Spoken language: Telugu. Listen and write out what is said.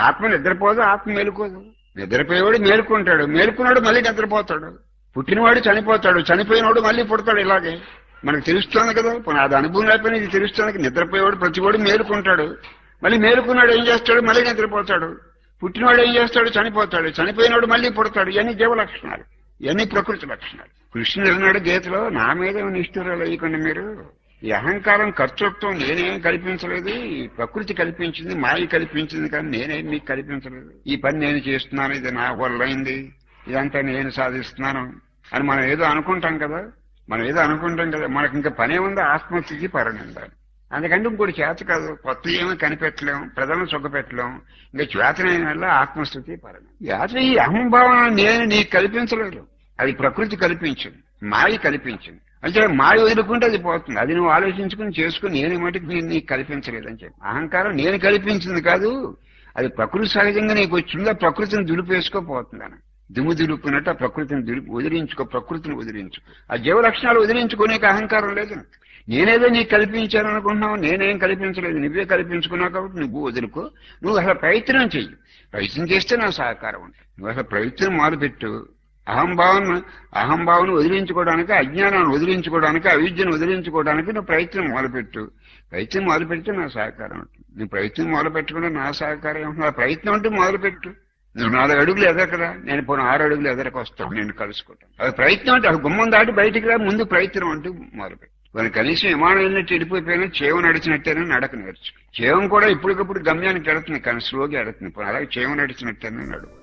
ఆత్మ నిద్రపోదు ఆత్మ మేలుకోదు. నిద్రపోయేవాడు మేలుకుంటాడు. మేలుకున్నాడు మళ్ళీ నిద్రపోతాడు. పుట్టినవాడు చనిపోతాడు. చనిపోయినవాడు మళ్ళీ పుడతాడు ఇలాగే. మనకు తెలుస్తుంది కదా. అది అనుభవం లేకపోయినా ఇది తెలుస్తుంది. నిద్రపోయేవాడు ప్రతివాడు మేలుకుంటాడు. మళ్ళీ మేలుకున్నాడు ఏం చేస్తాడు? మళ్ళీ నిద్రపోతాడు. పుట్టినవాడు ఏం చేస్తాడు? చనిపోతాడు. చనిపోయినవాడు మళ్ళీ పుడతాడు. ఇవన్నీ జీవ లక్షణాలు. ఇవన్నీ ప్రకృతి లక్షణాలు. కృష్ణుడు అన్నాడు గీతలో నా మీద నిష్ఠురాలు అయ్యకుండా మీరు. ఈ అహంకారం ఖర్చుత్వం నేనేం కల్పించలేదు ఈ ప్రకృతి కల్పించింది మాయ కల్పించింది కానీ నేనేం మీకు కల్పించలేదు. ఈ పని నేను చేస్తున్నాను ఇది నా వల్ల అయింది ఇదంతా నేను సాధిస్తున్నాను అని మనం ఏదో అనుకుంటాం కదా మనం ఏదో అనుకుంటాం కదా మనకి ఇంకా పనే ఉంది ఆత్మస్థితి పరనిందాలి అందుకంటే ఇంకోటి చేత కాదు కొత్త ఏమీ కనిపెట్టలేం ప్రజలను సుఖపెట్టలేం ఇంకా చేతనైన వల్ల ఆత్మస్థితి పరణ యాత్ర ఈ అహంభావన నేను నీకు కల్పించలేదు అది ప్రకృతి కల్పించింది మాయ కల్పించింది. అంటే మాయ వదులుకుంటే అది పోతుంది. అది నువ్వు ఆలోచించుకుని చేసుకుని నేను మటుకు నేను నీకు కల్పించలేదని చెప్పి. అహంకారం నేను కల్పించింది కాదు. అది ప్రకృతి సహజంగా నీకు వచ్చిందా? ప్రకృతిని దులిపేసుకోపోతుంది అని దుమ్ము దులుపుకున్నట్టు ఆ ప్రకృతిని దులిపి వదిలించుకో ప్రకృతిని వదిలించుకో ఆ జీవ లక్షణాలు వదిలించుకునేకి అహంకారం లేదు. నేనేదో నీకు కల్పించాను అనుకుంటున్నావు నేనేం కల్పించలేదు. నువ్వే కల్పించుకున్నావు కాబట్టి నువ్వు వదులుకో. నువ్వు అసలు ప్రయత్నం చెయ్యి. ప్రయత్నం చేస్తే నా సహకారం ఉంటుంది. నువ్వు అసలు ప్రయత్నం మొదలుపెట్టు. అహంభావం అహంభావం వదిలించుకోవడానికి అజ్ఞానాన్ని వదిలించుకోవడానికి అవిద్యను వదిలించుకోవడానికి నువ్వు ప్రయత్నం మొదలుపెట్టు. ప్రయత్నం మొదలుపెడితే నా సహకారం ఉంటుంది. నువ్వు ప్రయత్నం మొదలుపెట్టకుండా నా సహకారం ఏమంటుంది ఆ ప్రయత్నం అంటే మొదలుపెట్టు. నువ్వు నాలుగు అడుగులు ఎదరకరా నేను పోను ఆరు అడుగులు ఎదరకు వస్తాను. నేను కలుసుకుంటాను. అది ప్రయత్నం అంటే అది గుమ్మం దాటి బయటికి రా ముందు ప్రయత్నం అంటూ మొదలుపెట్టు. మరి కనీసం విమానం వెళ్ళినట్టు వెళ్ళిపోయిపోయినా చేవ నడిచినట్టేనే నడక నేర్చు చేవం కూడా ఇప్పటికప్పుడు గమ్యానికి ఎడుతుంది కానీ స్లోగా ఎడుతుంది. అలాగే చేవ నడిచినట్టేనే నడుపు